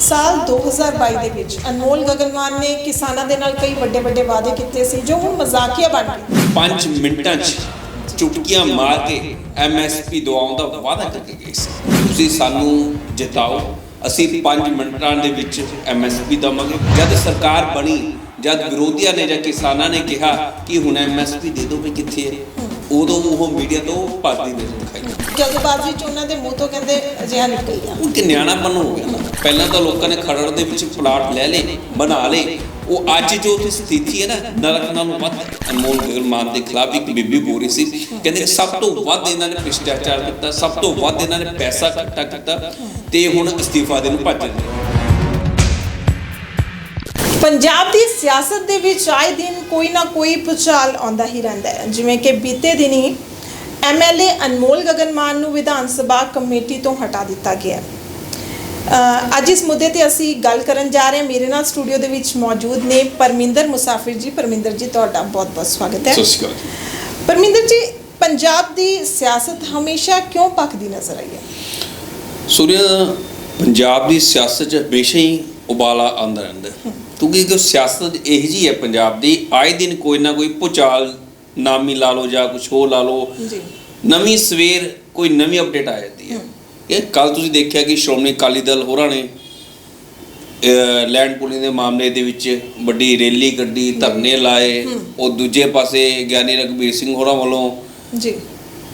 ਸਾਲ 2022 ਦੇ ਵਿੱਚ ਅਨਮੋਲ ਗਗਨਮਾਨ ਨੇ ਕਿਸਾਨਾਂ ਦੇ ਨਾਲ ਕਈ ਵੱਡੇ ਵੱਡੇ ਵਾਅਦੇ ਕੀਤੇ ਸੀ, ਜੋ ਹੁਣ ਮਜ਼ਾਕੀਆ ਬਣ ਗਏ। 5 ਮਿੰਟਾਂ 'ਚ ਚੁਟਕੀਆਂ ਮਾਰ ਕੇ ਐਮਐਸਪੀ ਦਵਾਉਣ ਦਾ ਵਾਅਦਾ ਕਰਕੇ ਗਏ ਸੀ। ਤੁਸੀਂ ਸਾਨੂੰ ਜਿਤਾਓ, ਅਸੀਂ 5 ਮਿੰਟਾਂ ਦੇ ਵਿੱਚ ਐਮਐਸਪੀ ਦਵਾਂਗੇ। ਜਦ ਸਰਕਾਰ ਬਣੀ, ਜਦ ਵਿਰੋਧੀਆਂ ਨੇ ਜਾਂ ਕਿਸਾਨਾਂ ਨੇ ਕਿਹਾ ਕਿ ਹੁਣ ਐਮਐਸਪੀ ਦੇ ਦਿਓ ਵੀ ਕਿੱਥੇ ਹੈ ਉਦੋਂ ਉਹ ਮੀਡੀਆ ਤੋਂ ਭੱਜਦੀ ਨਜ਼ਰ ਦਿਖਾਈ। ਜਲਦਬਾਜ਼ੀ ਚ ਉਹਨਾਂ ਦੇ ਮੂੰਹ ਤੋਂ ਕਹਿੰਦੇ ਅਜਿਹਾ ਨਿਕਲ ਗਿਆ ਉਹ ਕਿ ਨਿਆਣਾਪਨ ਹੋ ਗਿਆ ਨਾ ਪਹਿਲਾਂ ਤਾਂ ਲੋਕਾਂ ਨੇ ਖੜੜ ਦੇ ਵਿੱਚ ਪਲਾਟ ਲੈ ਲਏ ਬਣਾ ਲਏ ਉਹ ਅੱਜ ਜੋ ਤੇ ਸਥਿਤੀ ਹੈ ਨਾ ਨਰਕ ਨਾਲੋਂ ਵੱਧ। ਅਨਮੋਲ ਗਗਨਮਾਨ ਦੇ ਖਿਲਾਫ ਇੱਕ ਬੀਬੀ ਬੋਲ ਰਹੀ ਸੀ ਕਹਿੰਦੇ ਸਭ ਤੋਂ ਵੱਧ ਇਹਨਾਂ ਨੇ ਭ੍ਰਿਸ਼ਟਾਚਾਰ ਕੀਤਾ ਸਭ ਤੋਂ ਵੱਧ ਇਹਨਾਂ ਨੇ ਪੈਸਾ ਇਕੱਠਾ ਕੀਤਾ ਤੇ ਹੁਣ ਅਸਤੀਫਾ ਦੇਣ ਭੱਜ ਰਹੇ ਪੰਜਾਬ ਦੀ ਸਿਆਸਤ ਦੇ ਵਿੱਚ ਆਏ ਦਿਨ ਕੋਈ ਨਾ ਕੋਈ ਪੁਚਾਲ ਆਉਂਦਾ ਹੀ ਰਹਿੰਦਾ ਹੈ। ਜਿਵੇਂ ਕਿ ਬੀਤੇ ਦਿਨੀ ਐਮਐਲਏ ਅਨਮੋਲ ਗਗਨਮਾਨ ਨੂੰ ਵਿਧਾਨ ਸਭਾ ਕਮੇਟੀ ਤੋਂ ਹਟਾ ਦਿੱਤਾ ਗਿਆ। ਅ, ਅੱਜ ਇਸ ਮੁੱਦੇ ਤੇ ਅਸੀਂ ਗੱਲ ਕਰਨ ਜਾ ਰਹੇ ਹਾਂ। ਮੇਰੇ ਨਾਲ ਸਟੂਡੀਓ ਦੇ ਵਿੱਚ ਮੌਜੂਦ ਨੇ ਪਰਮਿੰਦਰ ਮੁਸਾਫਿਰ ਜੀ। ਪਰਮਿੰਦਰ ਜੀ ਤੁਹਾਡਾ ਬਹੁਤ-ਬਹੁਤ ਸਵਾਗਤ ਹੈ। ਸਤਿ ਸ਼੍ਰੀ ਅਕਾਲ ਪਰਮਿੰਦਰ ਜੀ ਪੰਜਾਬ ਦੀ ਸਿਆਸਤ ਹਮੇਸ਼ਾ ਕਿਉਂ ਪੱਕਦੀ ਨਜ਼ਰ ਆਈ ਹੈ? ਸੂਰਿਆ ਪੰਜਾਬ ਦੀ ਸਿਆਸਤ 'ਚ ਹਮੇਸ਼ਾ ਹੀ ਉਬਾਲਾ ਆਉਂਦਾ ਰਹਿੰਦਾ ਹੈ। ਕਿਉਂਕਿ ਜੋ ਸਿਆਸਤ ਇਹ ਜੀ ਹੈ ਪੰਜਾਬ ਦੀ ਆਏ ਦਿਨ ਕੋਈ ਨਾ ਕੋਈ ਭੁਚਾਲ ਨਾਮੀ ਲਾ ਲਓ ਜਾਂ ਕੁਝ ਹੋਰ ਲਾ ਲਓ ਜੀ। ਨਵੀਂ ਸਵੇਰ ਕੋਈ ਨਵੀਂ ਅਪਡੇਟ ਆ ਜਾਂਦੀ ਹੈ। ਇਹ ਕੱਲ ਤੁਸੀਂ ਦੇਖਿਆ ਕਿ ਸ਼੍ਰੋਮਣੀ ਅਕਾਲੀ ਦਲ ਹੋਰਾਂ ਨੇ ਲੈਂਡ ਪੂਲਿੰਗ ਦੇ ਮਾਮਲੇ ਦੇ ਵਿੱਚ ਵੱਡੀ ਰੈਲੀ ਕੱਢੀ ਧਰਨੇ ਲਾਏ ਉਹ ਦੂਜੇ ਪਾਸੇ ਗਿਆਨੀ ਰਘਬੀਰ ਸਿੰਘ ਹੋਰਾਂ ਵੱਲੋਂ ਜੀ।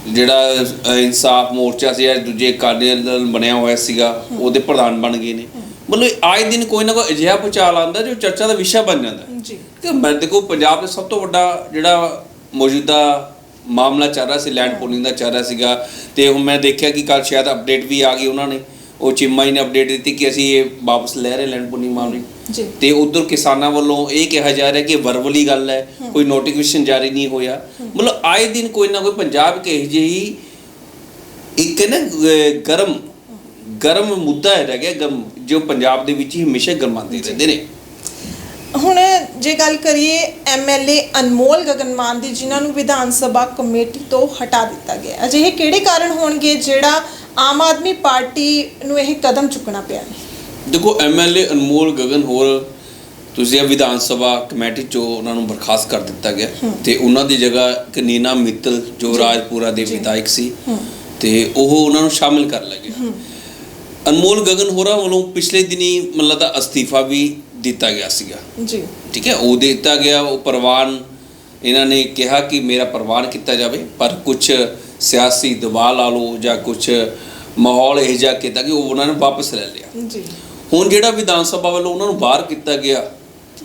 ਜਿਹੜਾ ਇਨਸਾਫ ਮੋਰਚਾ ਸੀ ਦੂਜੇ ਅਕਾਲੀ ਦਲ ਬਣਿਆ ਹੋਇਆ ਸੀਗਾ ਉਹਦੇ ਪ੍ਰਧਾਨ ਬਣ ਗਏ ਨੇ। ਮਤਲਬ ਆਏ ਦਿਨ ਕੋਈ ਨਾ ਕੋਈ ਅਜਿਹਾ ਭੁਚਾਲ ਆਉਂਦਾ ਜੋ ਚਰਚਾ ਦਾ ਵਿਸ਼ਾ ਬਣ ਜਾਂਦਾ। ਹੈ ਜੀ। ਕਿ ਮੈਂ ਦੇਖੋ ਪੰਜਾਬ ਦਾ ਸਭ ਤੋਂ ਵੱਡਾ ਜਿਹੜਾ ਮੌਜੂਦਾ ਮਾਮਲਾ ਚੱਲ ਰਿਹਾ ਸੀ ਲੈਂਡ ਪੂਲਿੰਗ ਦਾ ਚੱਲ ਰਿਹਾ ਸੀਗਾ ਤੇ ਹੁਣ ਮੈਂ ਦੇਖਿਆ ਕਿ ਕੱਲ ਸ਼ਾਇਦ ਅਪਡੇਟ ਵੀ ਆ ਗਈ ਉਹਨਾਂ ਨੇ। ਉਹ ਚਿੰਮਾ ਜੀ ਨੇ ਅਪਡੇਟ ਦਿੱਤੀ ਕਿ ਅਸੀਂ ਇਹ ਵਾਪਸ ਲੈ ਰਹੇ ਲੈਂਡ ਪੂਲਿੰਗ ਮਾਮਲੇ। ਜੀ। ਤੇ ਉਧਰ ਕਿਸਾਨਾਂ ਵੱਲੋਂ ਇਹ ਕਿਹਾ ਜਾ ਰਿਹਾ ਕਿ ਵਰਬਲੀ ਗੱਲ ਹੈ ਕੋਈ ਨੋਟੀਫਿਕੇਸ਼ਨ ਜਾਰੀ ਨਹੀਂ ਹੋਇਆ। ਮਤਲਬ ਆਏ ਦਿਨ ਕੋਈ ਨਾ ਕੋਈ ਪੰਜਾਬ ਕੇ ਜਿਹੀ ਇੱਕ ਨਾ ਗਰਮ ਗਰਮ ਮੁੱਦਾ ਹੈ ਰਹਿ ਗਿਆ ਗਰਮ ਜੋ ਪੰਜਾਬ ਦੇ ਵਿੱਚ ਹੀ ਹਮੇਸ਼ਾ ਗਰਮਾਉਂਦੇ ਰਹਿੰਦੇ ਨੇ। ਹੁਣ ਜੇ ਗੱਲ ਕਰੀਏ ਐਮਐਲਏ ਅਨਮੋਲ ਗਗਨਮਾਨ ਦੀ ਜਿਨ੍ਹਾਂ ਨੂੰ ਵਿਧਾਨ ਸਭਾ ਕਮੇਟੀ ਤੋਂ ਹਟਾ ਦਿੱਤਾ ਗਿਆ ਅਜਿਹੇ ਕਿਹੜੇ ਕਾਰਨ ਹੋਣਗੇ ਜਿਹੜਾ ਆਮ ਆਦਮੀ ਪਾਰਟੀ ਨੂੰ ਇਹ ਕਦਮ ਚੁੱਕਣਾ ਪਿਆ? ਦੇਖੋ ਐਮਐਲਏ ਅਨਮੋਲ ਗਗਨ ਹੋਰ ਤੁਸੀਂ ਇਹ ਵਿਧਾਨ ਸਭਾ ਕਮੇਟੀ ਚੋਂ ਉਹਨਾਂ ਨੂੰ ਬਰਖਾਸਤ ਕਰ ਦਿੱਤਾ ਗਿਆ। ਤੇ ਉਹਨਾਂ ਦੀ ਜਗ੍ਹਾ ਇੱਕ ਨੀਨਾ ਮਿੱਤਲ ਜੋ ਰਾਜਪੁਰਾ ਦੇ ਵਿਧਾਇਕ ਸੀ। ਤੇ ਉਹ ਉਹਨਾਂ ਨੂੰ ਸ਼ਾਮਿਲ ਕਰ ਲਿਆ ਗਿਆ ਅਨਮੋਲ ਗਗਨ ਹੋਰਾਂ ਵੱਲੋਂ ਪਿਛਲੇ ਦਿਨੀ ਮਤਲਬ ਦਾ ਅਸਤੀਫਾ ਵੀ ਦਿੱਤਾ ਗਿਆ ਸੀਗਾ। ਜੀ। ਠੀਕ ਹੈ ਉਹ ਦਿੱਤਾ ਗਿਆ ਉਹ ਪ੍ਰਵਾਨ ਇਹਨਾਂ ਨੇ ਕਿਹਾ ਕਿ ਮੇਰਾ ਪ੍ਰਵਾਨ ਕੀਤਾ ਜਾਵੇ ਪਰ ਕੁਝ ਸਿਆਸੀ ਦਬਾਅ ਲਾ ਲਓ ਜਾਂ ਕੁਝ ਮਾਹੌਲ ਇਹ ਜਿਹਾ ਕੀਤਾ ਕਿ ਉਹ ਉਹਨਾਂ ਨੇ ਵਾਪਸ ਲੈ ਲਿਆ। ਜੀ। ਹੁਣ ਜਿਹੜਾ ਵਿਧਾਨ ਸਭਾ ਵੱਲੋਂ ਉਹਨਾਂ ਨੂੰ ਬਾਹਰ ਕੀਤਾ ਗਿਆ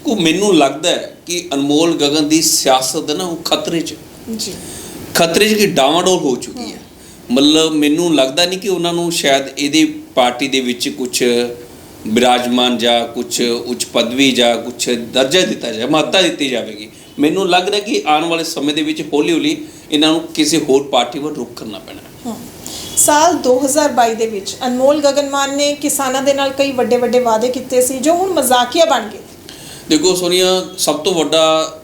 ਕੋ ਮੈਨੂੰ ਲੱਗਦਾ ਹੈ ਕਿ ਅਨਮੋਲ ਗਗਨ ਦੀ ਸਿਆਸਤ ਨਾ ਉਹ ਖਤਰੇ 'ਚ। ਜੀ। ਖਤਰੇ 'ਚ ਕਿ ਡਾਵਾਡੋਲ ਹੋ ਚੁੱਕੀ ਹੈ। ਮਤਲਬ ਮੈਨੂੰ ਲੱਗਦਾ ਨਹੀਂ ਕਿ ਉਹਨਾਂ ਨੂੰ ਸ਼ਾਇਦ ਇਹਦੀ ਪਾਰਟੀ ਦੇ ਵਿੱਚ ਕੁਝ ਵਿਰਾਜਮਾਨ ਜਾਂ ਕੁਝ ਉੱਚ ਪਦਵੀ ਜਾਂ ਕੁਝ ਦਰਜਾ ਦਿੱਤਾ ਜਾਵੇ ਮਹੱਤਤਾ ਦਿੱਤੀ ਜਾਵੇਗੀ। ਮੈਨੂੰ ਲੱਗ ਰਿਹਾ ਕਿ ਆਉਣ ਵਾਲੇ ਸਮੇਂ ਦੇ ਵਿੱਚ ਹੌਲੀ ਹੌਲੀ ਇਹਨਾਂ ਨੂੰ ਕਿਸੇ ਹੋਰ ਪਾਰਟੀ ਵੱਲ ਰੁਖ ਕਰਨਾ ਪੈਣਾ। ਸਾਲ 2022 ਦੇ ਵਿੱਚ ਅਨਮੋਲ ਗਗਨਮਾਨ ਨੇ ਕਿਸਾਨਾਂ ਦੇ ਨਾਲ ਕਈ ਵੱਡੇ ਵੱਡੇ ਵਾਅਦੇ ਕੀਤੇ ਸੀ ਜੋ ਹੁਣ ਮਜ਼ਾਕੀਆ ਬਣ ਗਏ। ਦੇਖੋ ਸੋਨੀਆ ਸਭ ਤੋਂ ਵੱਡਾ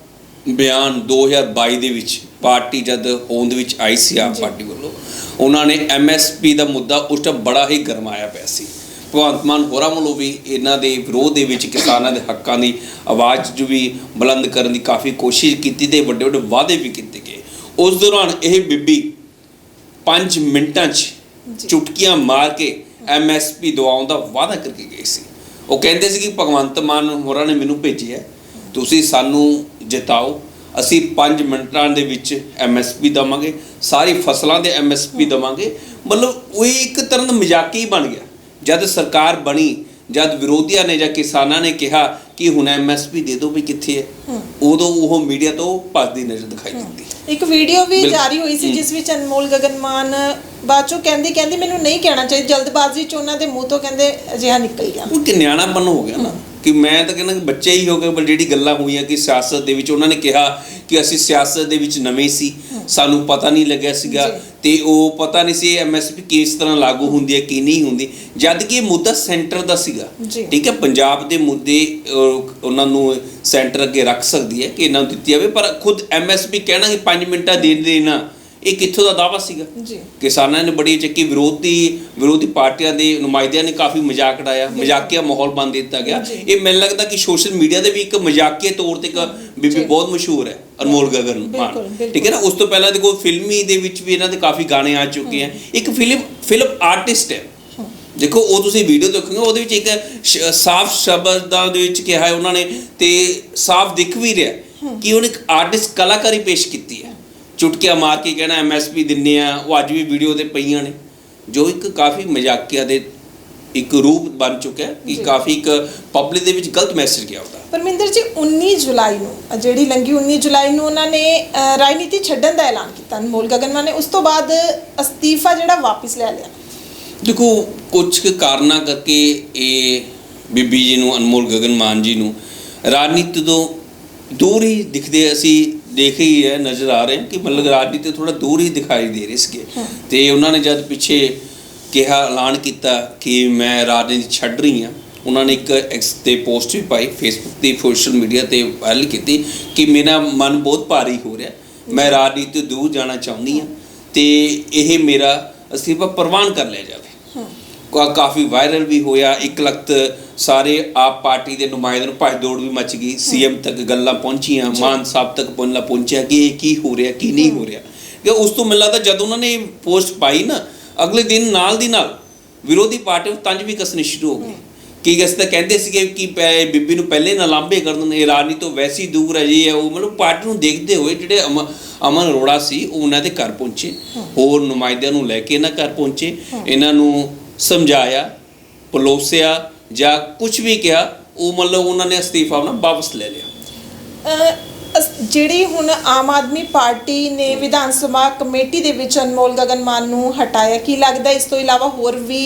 ਬਿਆਨ 2022 ਦੇ ਵਿੱਚ ਪਾਰਟੀ ਜਦ ਹੋਂਦ ਵਿੱਚ ਆਈ ਸੀ ਆਪ। ਪਾਰਟੀ ਵੱਲੋਂ ਉਹਨਾਂ ਨੇ ਐਮਐਸਪੀ ਦਾ ਮੁੱਦਾ ਉਸ ਟਾਈਮ ਬੜਾ ਹੀ ਗਰਮਾਇਆ ਪਿਆ ਸੀ ਭਗਵੰਤ ਮਾਨ ਹੋਰਾਂ ਵੱਲੋਂ ਵੀ ਇਹਨਾਂ ਦੇ ਵਿਰੋਧ ਦੇ ਵਿੱਚ ਕਿਸਾਨਾਂ ਦੇ ਹੱਕਾਂ ਦੀ ਆਵਾਜ਼ ਜੋ ਵੀ ਬੁਲੰਦ ਕਰਨ ਦੀ ਕਾਫੀ ਕੋਸ਼ਿਸ਼ ਕੀਤੀ ਤੇ ਵੱਡੇ ਵੱਡੇ ਵਾਅਦੇ ਵੀ ਕੀਤੇ ਗਏ ਉਸ ਦੌਰਾਨ ਇਹ ਬੀਬੀ 5 ਮਿੰਟਾਂ 'ਚ। ਚੁਟਕੀਆਂ ਮਾਰ ਕੇ ਐਮਐਸਪੀ ਦਵਾਉਣ ਦਾ ਵਾਅਦਾ ਕਰਕੇ ਗਏ ਸੀ ਉਹ ਕਹਿੰਦੇ ਸੀ ਕਿ ਭਗਵੰਤ ਮਾਨ ਹੋਰਾਂ ਨੇ ਮੈਨੂੰ ਭੇਜਿਆ ਤੁਸੀਂ ਸਾਨੂੰ ਜਿਤਾਓ ਅਸੀਂ 5 ਮਿੰਟਾਂ ਦੇ ਵਿੱਚ ਐਮਐਸਪੀ ਦਵਾਂਗੇ ਸਾਰੀ ਫਸਲਾਂ ਦੇ ਐਮਐਸਪੀ ਦਵਾਂਗੇ। ਮਤਲਬ ਉਹ ਇੱਕ ਤਰ੍ਹਾਂ ਦਾ ਮਜ਼ਾਕ ਬਣ ਗਿਆ। ਜਦ ਸਰਕਾਰ ਬਣੀ ਜਦ ਵਿਰੋਧੀਆਂ ਨੇ ਜਾਂ ਕਿਸਾਨਾਂ ਨੇ ਕਿਹਾ ਕਿ ਹੁਣ ਐਮਐਸਪੀ ਦੇ ਦਿਓ ਵੀ ਕਿੱਥੇ ਹੈ ਉਦੋਂ ਉਹ ਮੀਡੀਆ ਤੋਂ ਭੱਜਦੀ ਨਜ਼ਰ ਦਿਖਾਈ ਦਿੰਦੀ। ਇੱਕ ਵੀਡੀਓ ਵੀ ਜਾਰੀ ਹੋਈ ਸੀ ਜਿਸ ਵਿੱਚ ਅਨਮੋਲ ਗਗਨਮਾਨ ਬਾਅਦ ਚੋਂ ਕਹਿੰਦੀ ਕਹਿੰਦੀ ਮੈਨੂੰ ਨਹੀਂ ਕਹਿਣਾ ਚਾਹੀਦਾ ਜਲਦਬਾਜ਼ੀ ਚ ਉਹਨਾਂ ਦੇ ਮੂੰਹ ਤੋਂ ਕਹਿੰਦੇ ਅਜਿਹਾ ਨਿਕਲ ਗਿਆ। ਉਹ ਕਿ ਨਿਆਣਾਪਨ ਹੋ ਗਿਆ ਨਾ। ਕਿ ਮੈਂ ਤਾਂ ਕਹਿੰਦਾ ਕਿ ਬੱਚੇ ਹੀ ਹੋ ਗਏ ਪਰ ਜਿਹੜੀ ਗੱਲਾਂ ਹੋਈਆਂ ਕਿ ਸਿਆਸਤ ਦੇ ਵਿੱਚ ਉਹਨਾਂ ਨੇ ਕਿਹਾ ਕਿ ਅਸੀਂ ਸਿਆਸਤ ਦੇ ਵਿੱਚ ਨਵੇਂ ਸੀ ਸਾਨੂੰ ਪਤਾ ਨਹੀਂ ਲੱਗਿਆ ਸੀਗਾ। ਤੇ ਉਹ ਪਤਾ ਨਹੀਂ ਸੀ ਐਮਐਸਪੀ ਕਿਸ ਤਰ੍ਹਾਂ ਲਾਗੂ ਹੁੰਦੀ ਹੈ ਕੀ ਨਹੀਂ ਹੁੰਦੀ ਜਦ ਕਿ ਇਹ ਮੁੱਦਾ ਸੈਂਟਰ ਦਾ ਸੀਗਾ। ਠੀਕ ਹੈ ਪੰਜਾਬ ਦੇ ਮੁੱਦੇ ਉਹਨਾਂ ਨੂੰ ਸੈਂਟਰ ਅੱਗੇ ਰੱਖ ਸਕਦੀ ਹੈ ਕਿ ਇਹਨਾਂ ਨੂੰ ਦਿੱਤੀ ਜਾਵੇ ਪਰ ਖੁਦ ਐਮਐਸਪੀ ਕਹਿਣਾ ਕਿ 5 ਮਿੰਟਾਂ ਦੇ ਦੇਣਾ ਇਹ ਕਿੱਥੋਂ ਦਾ ਦਾਵਾ ਸੀਗਾ? ਜੀ। ਕਿਸਾਨਾਂ ਨੇ ਬੜੀ ਚੱਕੀ ਵਿਰੋਧੀ ਵਿਰੋਧੀ ਪਾਰਟੀਆਂ ਦੇ ਨੁਮਾਇੰਦਿਆਂ ਨੇ ਕਾਫੀ ਮਜ਼ਾਕ ਉਡਾਇਆ ਮਜ਼ਾਕੀਆ ਮਾਹੌਲ ਬਣ ਦਿੱਤਾ ਗਿਆ। ਇਹ ਮੈਨੂੰ ਲੱਗਦਾ ਕਿ ਸੋਸ਼ਲ ਮੀਡੀਆ ਦੇ ਵੀ ਇੱਕ ਮਜ਼ਾਕੀਆ ਤੌਰ ਤੇ ਇੱਕ ਬੀਬੀ। ਬਹੁਤ ਮਸ਼ਹੂਰ ਹੈ ਅਨਮੋਲ ਗਗਨ ਮਾਨ। ਠੀਕ ਹੈ ਨਾ? ਉਸ ਤੋਂ ਪਹਿਲਾਂ ਦੇਖੋ ਫਿਲਮੀ ਦੇ ਵਿੱਚ ਵੀ ਇਹਨਾਂ ਦੇ ਕਾਫੀ ਗਾਣੇ ਆ ਚੁੱਕੇ ਹੈ। ਇੱਕ ਫਿਲਮ ਫਿਲਮ ਆਰਟਿਸਟ ਹੈ। ਦੇਖੋ ਉਹ ਤੁਸੀਂ ਵੀਡੀਓ ਦੇਖੋਗੇ ਉਹਦੇ ਵਿੱਚ ਇੱਕ ਸਾਫ਼ ਸ਼ਬਦਾਂ ਦੇ ਵਿੱਚ ਕਿਹਾ ਹੈ ਉਹਨਾਂ ਨੇ ਤੇ ਸਾਫ਼ ਦਿਖ ਵੀ ਰਿਹਾ ਕਿ ਉਹਨੇ ਇੱਕ ਆਰਟਿਸਟ ਕਲਾਕਾਰੀ ਪੇਸ਼ ਕੀਤੀ ਹੈ। ਚੁਟਕੀਆਂ ਮਾਰ ਕੇ ਕਹਿਣਾ ਐਮਐਸਪੀ ਦਿੰਨੇ ਆ ਉਹ ਅੱਜ ਵੀ ਵੀਡੀਓ ਤੇ ਪਈਆਂ ਨੇ ਜੋ ਇੱਕ ਕਾਫੀ ਮਜ਼ਾਕੀਆ ਦੇ ਇੱਕ ਰੂਪ ਬਣ ਚੁੱਕਾ ਹੈ ਕਿ। ਕਾਫੀ ਇੱਕ ਪਬਲਿਕ ਦੇ ਵਿੱਚ ਗਲਤ ਮੈਸੇਜ ਗਿਆ ਉਹਦਾ ਪਰਮਿੰਦਰ ਜੀ 19 ਜੁਲਾਈ ਨੂੰ ਜਿਹੜੀ ਲੰਗੀ 19 ਜੁਲਾਈ ਨੂੰ ਉਹਨਾਂ ਨੇ ਰਾਜਨੀਤੀ ਛੱਡਣ ਦਾ ਐਲਾਨ ਕੀਤਾ ਅਨਮੋਲ ਗਗਨਮਾਨ ਨੇ ਉਸ ਤੋਂ ਬਾਅਦ ਅਸਤੀਫਾ ਜਿਹੜਾ ਵਾਪਸ ਲੈ ਲਿਆ ਦੇਖੋ ਕੁਝ ਕਾਰਨਾਂ ਕਰਕੇ ਇਹ ਬੀਬੀ ਜੀ ਨੂੰ ਅਨਮੋਲ ਗਗਨ ਮਾਨ ਜੀ ਨੂੰ ਰਾਜਨੀਤੀ ਤੋਂ ਦੂਰ ਹੀ ਦਿਖਦੇ ਅਸੀਂ ਦੇਖ ਹੀ ਹੈ, ਨਜ਼ਰ ਆ ਰਹੇ ਕਿ ਮਤਲਬ ਰਾਜਨੀਤੀ ਤੋਂ ਥੋੜਾ ਦੂਰ ਹੀ ਦਿਖਾਈ ਦੇ ਰਹੇ ਸੀਗੇ। ਤੇ ਉਹਨਾਂ ਨੇ ਜਦ ਪਿੱਛੇ ਕਿਹਾ, ਐਲਾਨ ਕੀਤਾ ਕਿ ਮੈਂ ਰਾਜਨੀਤੀ ਛੱਡ ਰਹੀ ਹਾਂ, ਉਹਨਾਂ ਨੇ ਇੱਕ ਐਕਸ ਤੇ ਪੋਸਟ ਵੀ ਪਾਈ ਫੇਸਬੁੱਕ ਤੇ, ਸੋਸ਼ਲ ਮੀਡੀਆ ਤੇ ਵਾਇਰਲ ਕੀਤੀ ਕਿ ਮੇਰਾ ਮਨ ਬਹੁਤ ਭਾਰੀ ਹੋ ਰਿਹਾ ਮੈਂ ਰਾਜਨੀਤੀ ਤੋਂ ਦੂਰ ਜਾਣਾ ਚਾਹੁੰਦੀ ਹਾਂ ਤੇ ਇਹ ਮੇਰਾ ਅਸਤੀਫਾ ਪ੍ਰਵਾਨ ਕਰ ਲਿਆ ਜਾਵੇ। ਕਾਫੀ ਵਾਇਰਲ ਵੀ ਹੋਇਆ। ਇੱਕ ਲਖਤ ਸਾਰੇ ਆਪ ਪਾਰਟੀ ਦੇ ਨੁਮਾਇੰਦਿਆਂ ਨੂੰ ਭੱਜ ਦੌੜ ਵੀ ਮਚ ਗਈ। ਸੀਐਮ ਤੱਕ ਗੱਲਾਂ ਪਹੁੰਚੀਆਂ ਮਾਨ ਸਾਹਿਬ ਤੱਕ ਪਹੁੰਚਲਾ ਪਹੁੰਚਿਆ ਕਿ ਇਹ ਕੀ ਹੋ ਰਿਹਾ ਕੀ ਨਹੀਂ ਹੋ। ਰਿਹਾ। ਕਿ ਉਸ ਤੋਂ ਮੈਨੂੰ ਲੱਗਦਾ ਜਦ ਉਹਨਾਂ ਨੇ ਪੋਸਟ ਪਾਈ ਨਾ ਅਗਲੇ ਦਿਨ ਨਾਲ ਦੀ ਨਾਲ ਵਿਰੋਧੀ ਪਾਰਟੀ ਨੂੰ ਤੰਜ ਵੀ ਕੱਸਣੀ ਸ਼ੁਰੂ ਹੋ ਗਈ ਕੀ ਅਸ ਤਾਂ ਕਹਿੰਦੇ ਸੀਗੇ ਕਿ ਬੀਬੀ ਨੂੰ ਪਹਿਲੇ ਨਾ ਲਾਂਭੇ ਕਰ ਦਿੰਦੇ ਇਹ ਰਾਜਨੀਤੀ ਤੋਂ ਵੈਸੀ ਦੂਰ ਹੈ ਜੀ ਉਹ ਮਤਲਬ ਪਾਰਟੀ ਨੂੰ ਦੇਖਦੇ ਹੋਏ ਜਿਹੜੇ ਅਮ- ਅਮਨ ਅਰੋੜਾ ਸੀ ਉਹ ਉਹਨਾਂ ਦੇ ਘਰ ਪਹੁੰਚੇ। ਹੋਰ ਨੁਮਾਇੰਦਿਆਂ ਨੂੰ ਲੈ ਕੇ ਇਹਨਾਂ ਘਰ ਪਹੁੰਚੇ। ਇਹਨਾਂ ਨੂੰ ਸਮਝਾਇਆ ਪਲੋਸਿਆ ਜਾਂ ਕੁਝ ਵੀ ਕਿਹਾ ਉਹ ਮਤਲਬ ਉਹਨਾਂ ਨੇ ਅਸਤੀਫਾ ਆਪਣਾ ਵਾਪਸ ਲੈ ਲਿਆ। ਜਿਹੜੀ ਹੁਣ ਆਮ ਆਦਮੀ ਪਾਰਟੀ ਨੇ ਵਿਧਾਨ ਸਭਾ ਕਮੇਟੀ ਦੇ ਵਿੱਚ ਅਨਮੋਲ ਗਗਨਮਾਨ ਨੂੰ ਹਟਾਇਆ ਕੀ ਲੱਗਦਾ ਇਸ ਤੋਂ ਇਲਾਵਾ ਹੋਰ ਵੀ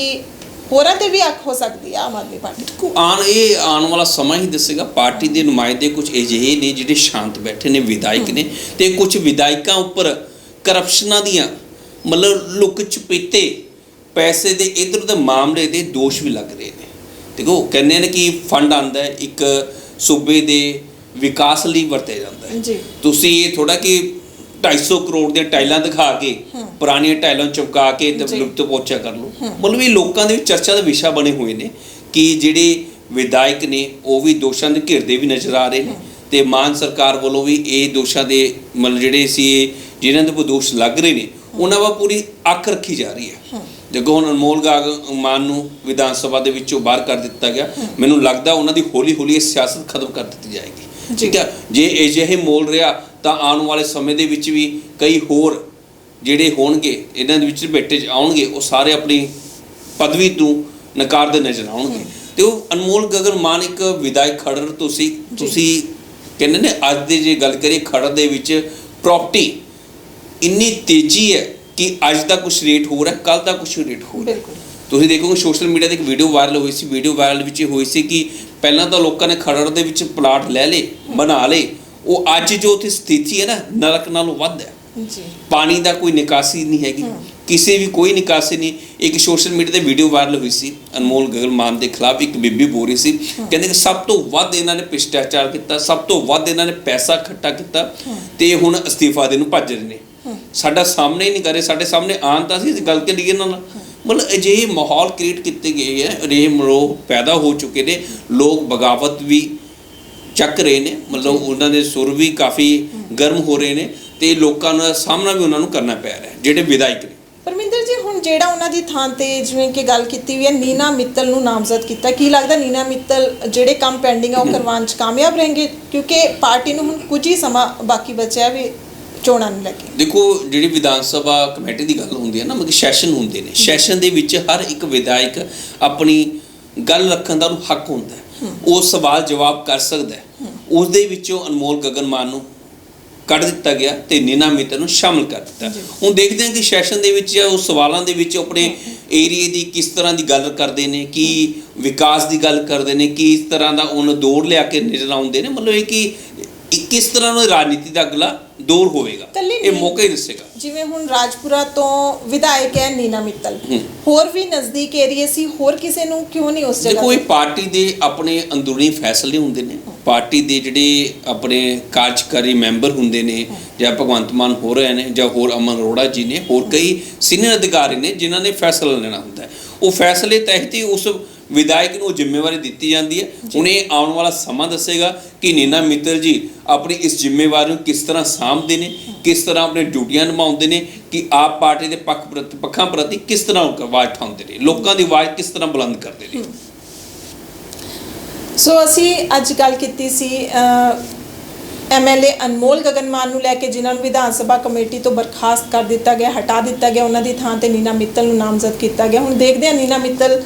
ਹੋਰਾਂ ਤੇ ਵੀ ਅੱਖ ਹੋ ਸਕਦੀ ਹੈ ਆਮ ਆਦਮੀ ਪਾਰਟੀ? ਕੋ ਆਣ ਇਹ ਆਉਣ ਵਾਲਾ ਸਮਾਂ ਹੀ ਦੱਸੇਗਾ ਪਾਰਟੀ ਦੇ ਨੁਮਾਇੰਦੇ ਕੁਝ ਅਜਿਹੇ ਨੇ ਜਿਹੜੇ ਸ਼ਾਂਤ ਬੈਠੇ ਨੇ ਵਿਧਾਇਕ ਨੇ ਤੇ ਕੁਝ ਵਿਧਾਇਕਾਂ ਉੱਪਰ ਕਰਪਸ਼ਨਾਂ ਦੀਆਂ ਮਤਲਬ ਲੁੱਕ ਚਪੀਤੇ ਪੈਸੇ ਦੇ ਇਧਰ ਉਧਰ ਮਾਮਲੇ ਦੇ ਦੋਸ਼ ਵੀ ਲੱਗ ਰਹੇ ਨੇ। ਦੇਖੋ ਕਹਿੰਦੇ ਨੇ ਕਿ ਫੰਡ ਆਂਦਾ ਇੱਕ ਸੂਬੇ ਦੇ ਵਿਕਾਸ ਲਈ ਵਰਤਿਆ ਜਾਂਦਾ ਹੈ। ਜੀ। ਤੁਸੀਂ ਇਹ ਥੋੜਾ ਕਿ 250 ਕਰੋੜ ਦੀਆਂ ਟਾਈਲਾਂ ਦਿਖਾ ਕੇ ਪੁਰਾਣੀਆਂ ਟਾਈਲਾਂ ਚੁਪਕਾ ਕੇ। ਲੁਪਤ ਪੋਚਾ ਕਰ ਲਓ। ਮਤਲਬ ਇਹ ਲੋਕਾਂ ਦੇ ਵਿੱਚ ਚਰਚਾ ਦਾ ਵਿਸ਼ਾ ਬਣੇ ਹੋਏ ਨੇ ਕਿ ਜਿਹੜੇ ਵਿਧਾਇਕ ਨੇ ਉਹ ਵੀ ਦੋਸ਼ਾਂ ਦੇ ਘਿਰਦੇ ਵੀ ਨਜ਼ਰ ਆ ਰਹੇ ਨੇ। ਤੇ ਮਾਨ ਸਰਕਾਰ ਵੱਲੋਂ ਵੀ ਇਹ ਦੋਸ਼ਾਂ ਦੇ ਮਤਲਬ ਜਿਹੜੇ ਸੀ ਜਿਨ੍ਹਾਂ ਦੇ ਉੱਪਰ ਦੋਸ਼ ਲੱਗ ਰਹੇ ਨੇ ਉਹਨਾਂ ਵਾ ਪੂਰੀ ਅੱਖ ਰੱਖੀ ਜਾ ਰਹੀ ਹੈ। ਦੇਖੋ ਹੁਣ ਅਨਮੋਲ ਗਾਗ ਮਾਨ ਨੂੰ ਵਿਧਾਨ ਸਭਾ ਦੇ ਵਿੱਚੋਂ ਬਾਹਰ ਕਰ ਦਿੱਤਾ ਗਿਆ। ਮੈਨੂੰ ਲੱਗਦਾ ਉਹਨਾਂ ਦੀ ਹੌਲੀ ਹੌਲੀ ਇਹ ਸਿਆਸਤ ਖਤਮ ਕਰ ਦਿੱਤੀ ਜਾਏਗੀ। ਠੀਕ ਹੈ? ਜੇ ਅਜਿਹੇ ਮੋਲ ਰਿਹਾ ਤਾਂ ਆਉਣ ਵਾਲੇ ਸਮੇਂ ਦੇ ਵਿੱਚ ਵੀ ਕਈ ਹੋਰ ਜਿਹੜੇ ਹੋਣਗੇ ਇਹਨਾਂ ਦੇ ਵਿੱਚ ਬੈਠੇ ਆਉਣਗੇ ਉਹ ਸਾਰੇ ਆਪਣੀ ਪਦਵੀ ਤੋਂ ਨਕਾਰਦੇ ਨਜ਼ਰ ਆਉਣਗੇ। ਤੇ ਉਹ ਅਨਮੋਲ ਗਗਨ ਮਾਨ ਇੱਕ ਵਿਧਾਇਕ ਖੜਰ ਤੁਸੀਂ ਤੁਸੀਂ ਕਹਿੰਦੇ ਨੇ ਅੱਜ ਦੇ ਜੇ ਗੱਲ ਕਰੀਏ ਖੜਰ ਦੇ ਵਿੱਚ ਪ੍ਰਾਪਰਟੀ ਇੰਨੀ ਤੇਜ਼ੀ ਹੈ ਕਿ ਅੱਜ ਦਾ ਕੁਝ ਰੇਟ ਹੋ ਰਿਹਾ ਕੱਲ ਦਾ ਕੁਝ ਰੇਟ ਹੋ। ਰਿਹਾ ਬਿਲਕੁਲ। ਤੁਸੀਂ ਦੇਖੋਗੇ ਸੋਸ਼ਲ ਮੀਡੀਆ ਤੇ ਇੱਕ ਵੀਡੀਓ ਵਾਇਰਲ ਹੋਈ ਸੀ ਵੀਡੀਓ ਵਾਇਰਲ ਵਿੱਚ ਇਹ ਹੋਈ ਸੀ ਕਿ ਪਹਿਲਾਂ ਤਾਂ ਲੋਕਾਂ ਨੇ ਖਰੜ ਦੇ ਵਿੱਚ ਪਲਾਟ ਲੈ ਲੇ ਬਣਾ ਲੇ ਉਹ ਅੱਜ ਜੋ ਉੱਥੇ ਸਥਿਤੀ ਹੈ ਨਾ ਨਰਕ ਨਾਲੋਂ ਵੱਧ ਹੈ। ਜੀ। ਪਾਣੀ ਦਾ ਕੋਈ ਨਿਕਾਸੀ ਨਹੀਂ ਹੈਗੀ ਕਿਸੇ ਵੀ ਕੋਈ ਨਿਕਾਸੀ ਨਹੀਂ। ਇੱਕ ਸੋਸ਼ਲ ਮੀਡੀਆ ਤੇ ਵੀਡੀਓ ਵਾਇਰਲ ਹੋਈ ਸੀ ਅਨਮੋਲ ਗਗਨ ਮਾਨ ਦੇ ਖਿਲਾਫ ਇੱਕ ਬੀਬੀ ਬੋਲ ਰਹੀ ਸੀ। ਕਹਿੰਦੇ ਕਿ ਸਭ ਤੋਂ ਵੱਧ ਇਹਨਾਂ ਨੇ ਭ੍ਰਿਸ਼ਟਾਚਾਰ ਕੀਤਾ ਸਭ ਤੋਂ ਵੱਧ ਇਹਨਾਂ ਨੇ ਪੈਸਾ ਇਕੱਠਾ ਕੀਤਾ ਤੇ ਹੁਣ ਅਸਤੀਫਾ ਦੇਣ ਨੂੰ ਭੱਜ ਰਹੇ ਨੇ। ਸਾਡਾ ਸਾਹਮਣੇ ਹੀ ਨਹੀਂ ਕਰੇ ਸਾਡੇ ਸਾਹਮਣੇ ਆਉਣ ਤਾਂ ਸੀ ਗੱਲ ਕਰੀਏ ਇਹਨਾਂ ਨਾਲ ਮਤਲਬ ਅਜਿਹੇ ਮਾਹੌਲ ਕ੍ਰੀਏਟ ਕੀਤੇ ਗਏ ਹੈ ਅਜਿਹੇ ਮਰੋ ਪੈਦਾ ਹੋ ਚੁੱਕੇ ਨੇ ਲੋਕ ਬਗਾਵਤ ਵੀ ਚੱਕ ਰਹੇ ਨੇ ਮਤਲਬ ਉਹਨਾਂ ਦੇ ਸੁਰ ਵੀ ਕਾਫੀ ਗਰਮ ਹੋ ਰਹੇ ਨੇ ਤੇ ਲੋਕਾਂ ਦਾ ਸਾਹਮਣਾ ਵੀ ਉਹਨਾਂ ਨੂੰ ਕਰਨਾ ਪੈ ਰਿਹਾ ਜਿਹੜੇ ਵਿਧਾਇਕ ਨੇ। ਪਰਮਿੰਦਰ ਜੀ ਹੁਣ ਜਿਹੜਾ ਉਹਨਾਂ ਦੀ ਥਾਂ ਤੇ ਜਿਵੇਂ ਕਿ ਗੱਲ ਕੀਤੀ ਵੀ ਹੈ ਨੀਨਾ ਮਿੱਤਲ ਨੂੰ ਨਾਮਜ਼ਦ ਕੀਤਾ ਕੀ ਲੱਗਦਾ ਨੀਨਾ ਮਿੱਤਲ ਜਿਹੜੇ ਕੰਮ ਪੈਂਡਿੰਗ ਆ ਉਹ ਕਰਵਾਉਣ ਚ ਕਾਮਯਾਬ ਰਹਿਣਗੇ? ਕਿਉਂਕਿ ਪਾਰਟੀ ਨੂੰ ਹੁਣ ਕੁਝ ਹੀ ਸਮਾਂ ਬਾਕੀ ਬਚਿਆ ਵੀ ਚੋਣਾਂ ਨੂੰ ਲੈ ਕੇ। ਦੇਖੋ ਜਿਹੜੀ ਵਿਧਾਨ ਸਭਾ ਕਮੇਟੀ ਦੀ ਗੱਲ ਹੁੰਦੀ ਹੈ ਨਾ ਮਤਲਬ ਸੈਸ਼ਨ ਹੁੰਦੇ ਨੇ। ਸੈਸ਼ਨ ਦੇ ਵਿੱਚ ਹਰ ਇੱਕ ਵਿਧਾਇਕ ਆਪਣੀ ਗੱਲ ਰੱਖਣ ਦਾ ਉਹਨੂੰ ਹੱਕ ਹੁੰਦਾ ਹੈ। ਉਹ ਸਵਾਲ ਜਵਾਬ ਕਰ ਸਕਦਾ ਹੈ। ਉਸ ਦੇ ਵਿੱਚੋਂ ਅਨਮੋਲ ਗਗਨ ਮਾਨ ਨੂੰ ਕੱਢ ਦਿੱਤਾ ਗਿਆ ਤੇ ਨੀਨਾ ਮਿੱਤਲ ਨੂੰ ਸ਼ਾਮਲ ਕਰ ਦਿੱਤਾ। ਹੁਣ ਦੇਖਦੇ ਹਾਂ ਕਿ ਸੈਸ਼ਨ ਦੇ ਵਿੱਚ ਉਹ ਸਵਾਲਾਂ ਦੇ ਵਿੱਚ ਆਪਣੇ ਏਰੀਏ ਦੀ ਕਿਸ ਤਰ੍ਹਾਂ ਦੀ ਗੱਲ ਕਰਦੇ ਨੇ ਕੀ ਵਿਕਾਸ ਦੀ ਗੱਲ ਕਰਦੇ ਨੇ ਕਿਸ ਤਰ੍ਹਾਂ ਦਾ ਉਹਨੂੰ ਦੌੜ ਲਿਆ ਕੇ ਨਜ਼ਰ ਆਉਂਦੇ ਨੇ। ਮਤਲਬ ਇਹ ਕਿ ਕਿਸ ਤਰ੍ਹਾਂ ਨੂੰ ਰਾਜਨੀਤੀ ਦਾ ਅਗਲਾ ਦੌਰ ਹੋਵੇਗਾ? ਇਕੱਲੀ ਇਹ ਮੌਕਾ ਹੀ ਦੱਸੇਗਾ ਜਿਵੇਂ ਹੁਣ ਰਾਜਪੁਰਾ ਤੋਂ ਵਿਧਾਇਕ ਹੈ ਨੀਨਾ ਮਿੱਤਲ। ਹੋਰ ਵੀ ਨਜ਼ਦੀਕ ਏਰੀਏ ਸੀ ਹੋਰ ਕਿਸੇ ਨੂੰ ਕਿਉਂ ਨਹੀਂ ਉਸ ਜਗ੍ਹਾ ਦੇਖੋ ਇਹ? ਪਾਰਟੀ ਦੇ ਆਪਣੇ ਅੰਦਰੂਨੀ ਫੈਸਲੇ ਹੁੰਦੇ ਨੇ। ਪਾਰਟੀ ਦੇ ਜਿਹੜੇ ਆਪਣੇ ਕਾਰਜਕਾਰੀ ਮੈਂਬਰ ਹੁੰਦੇ ਨੇ ਜਾਂ ਭਗਵੰਤ ਮਾਨ ਹੋ ਰਹੇ ਨੇ ਜਾਂ ਹੋਰ ਅਮਨ ਅਰੋੜਾ ਜੀ ਨੇ ਹੋਰ ਕਈ ਸੀਨੀਅਰ ਅਧਿਕਾਰੀ ਨੇ ਜਿਨ੍ਹਾਂ ਨੇ ਫੈਸਲਾ ਲੈਣਾ ਹੁੰਦਾ ਹੈ। ਉਹ ਫੈਸਲੇ ਤਹਿਤ ਹੀ ਉਸ ਵਿਧਾਇਕ ਨੂੰ ਜ਼ਿੰਮੇਵਾਰੀ ਦਿੱਤੀ ਜਾਂਦੀ ਹੈ। ਹੁਣ ਇਹ ਆਉਣ ਵਾਲਾ ਸਮਾਂ ਦੱਸੇਗਾ ਕਿ ਨੀਨਾ ਮਿੱਤਲ ਜੀ ਆਪਣੀ ਇਸ ਜ਼ਿੰਮੇਵਾਰੀ ਨੂੰ ਕਿਸ ਤਰ੍ਹਾਂ ਸਾਂਭਦੇ ਨੇ ਕਿਸ ਤਰ੍ਹਾਂ ਆਪਣੇ ਡਿਊਟੀਆਂ ਨਿਭਾਉਂਦੇ ਨੇ ਕਿ ਆਪ ਪਾਰਟੀ ਦੇ ਪੱਖ ਪੱਖਾਂ ਪ੍ਰਤੀ ਕਿਸ ਤਰ੍ਹਾਂ ਆਵਾਜ਼ ਉਠਾਉਂਦੇ ਨੇ ਲੋਕਾਂ ਦੀ ਆਵਾਜ਼ ਕਿਸ ਤਰ੍ਹਾਂ ਬੁਲੰਦ ਕਰਦੇ ਨੇ। ਸੋ ਅਸੀਂ ਅੱਜ ਗੱਲ ਕੀਤੀ ਸੀ ਐਮਐਲਏ ਅਨਮੋਲ ਗਗਨਮਾਨ ਨੂੰ ਲੈ ਕੇ ਜਿਨ੍ਹਾਂ ਨੂੰ ਵਿਧਾਨ ਸਭਾ ਕਮੇਟੀ ਤੋਂ ਬਰਖਾਸਤ ਕਰ ਦਿੱਤਾ ਗਿਆ ਹਟਾ ਦਿੱਤਾ ਗਿਆ ਉਹਨਾਂ ਦੀ ਥਾਂ ਤੇ ਨੀਨਾ ਮਿੱਤਲ ਨੂੰ ਨਾਮਜ਼ਦ ਕੀਤਾ ਗਿਆ। ਹੁਣ ਦੇਖਦੇ ਹਾਂ ਨੀਨਾ ਮਿੱਤਲ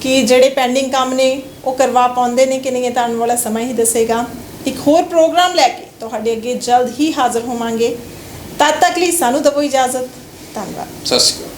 ਕਿ ਜਿਹੜੇ ਪੈਂਡਿੰਗ ਕੰਮ ਨੇ, ਉਹ ਕਰਵਾ ਪਾਉਂਦੇ ਨੇ ਕਿ ਨਹੀਂ, ਇਹ ਤਾਂ ਆਉਣ ਵਾਲਾ ਸਮਾਂ ਹੀ ਦੱਸੇਗਾ। ਇੱਕ ਹੋਰ ਪ੍ਰੋਗਰਾਮ ਲੈ ਕੇ ਤੁਹਾਡੇ ਅੱਗੇ ਜਲਦ ਹੀ ਹਾਜ਼ਰ ਹੋਵਾਂਗੇ। ਤਦ ਤੱਕ ਲਈ ਸਾਨੂੰ ਦਵੋ ਇਜਾਜ਼ਤ। ਧੰਨਵਾਦ। ਸਤਿ ਸ਼੍ਰੀ ਅਕਾਲ।